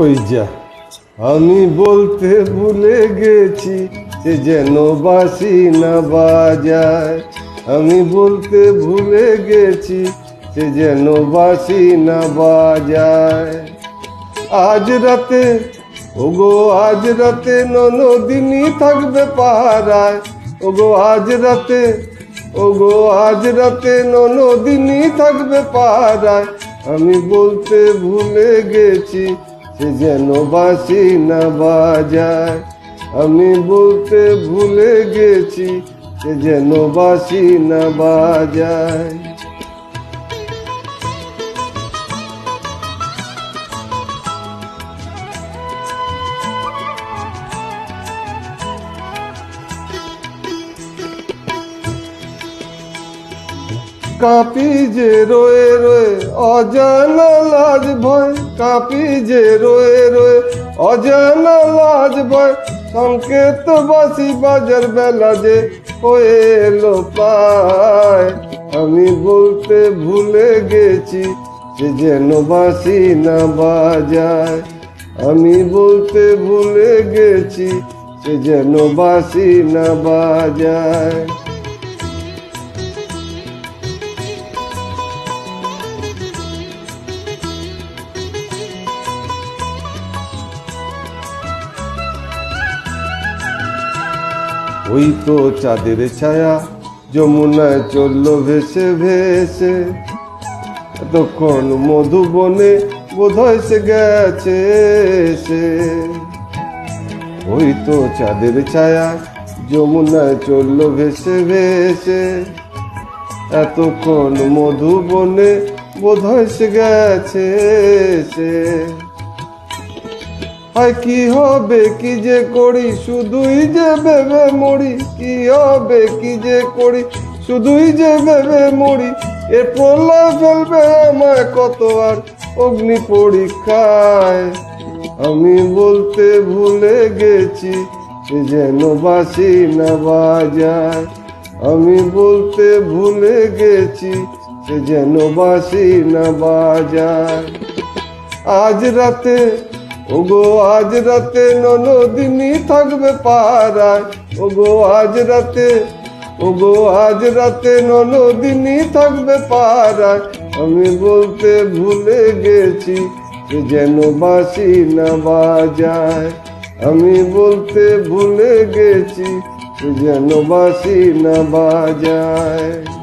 ওই যা, আমি বলতে ভুলে গেছি সে যেন বাসি না বাজায়। আমি বলতে ভুলে গেছি সে যেন বাসি না বাজায়। আজ রাতে, ওগো আজ রাতে ননদিনী থাকবে পাহারায়। ওগো আজ রাতে, ওগো আজ রাতে ননদিনী থাকবে পাহারায়। আমি বলতে ভুলে গেছি সে যেন বাসি না বাজায়। আমি বলতে ভুলে গেছি সে যেন বাসি না বাজায়। কাপি যে রয়ে রয়ে, অজানা লাজ ভয়, কাপি যে রয়ে রয়ে, অজানা লাজ ভয়, সংকেত বাসি বাজার বেলা যে হয়ে এলো পায়। আমি বলতে ভুলে গেছি সে যেন বাসি না বাজায়। আমি বলতে ভুলে গেছি সে যেন বাসি না বাজায়। ওই তো চাঁদের ছায়া, যমুনায় চলল ভেসে ভেসে। তখন মধুবনে বোধহয় সে গেছে সে ওই তো চাঁদের ছায়া, যমুনায় চলল ভেসে ভেসে। এতক্ষণ মধুবনে বোধহয় সে গেছে সে হায় কি হবে, কি যে করি? শুধুই যে ভেবে মরি, কি হবে, কি যে করি? শুধুই যে ভেবে মরি, এ প্রলয় ফেলবে আমায় কত আর অগ্নি পরীক্ষায়। আমি বলতে ভুলে গেছি সে যেন বাসি না বাজায়। আমি বলতে ভুলে গেছি সে যেন বাসি না বাজায়। আজ রাতে ওগো, আজ রাতে ননদিনী থাকবে পাড়ায়। ওগো, আজ রাতে, ওগো, আজ রাতে ননদিনী থাকবে পাড়ায়। আমি বলতে ভুলে গেছি সে যেন বাসি না বাজায়। আমি বলতে ভুলে গেছি সে যেন বাসি না বাজায়।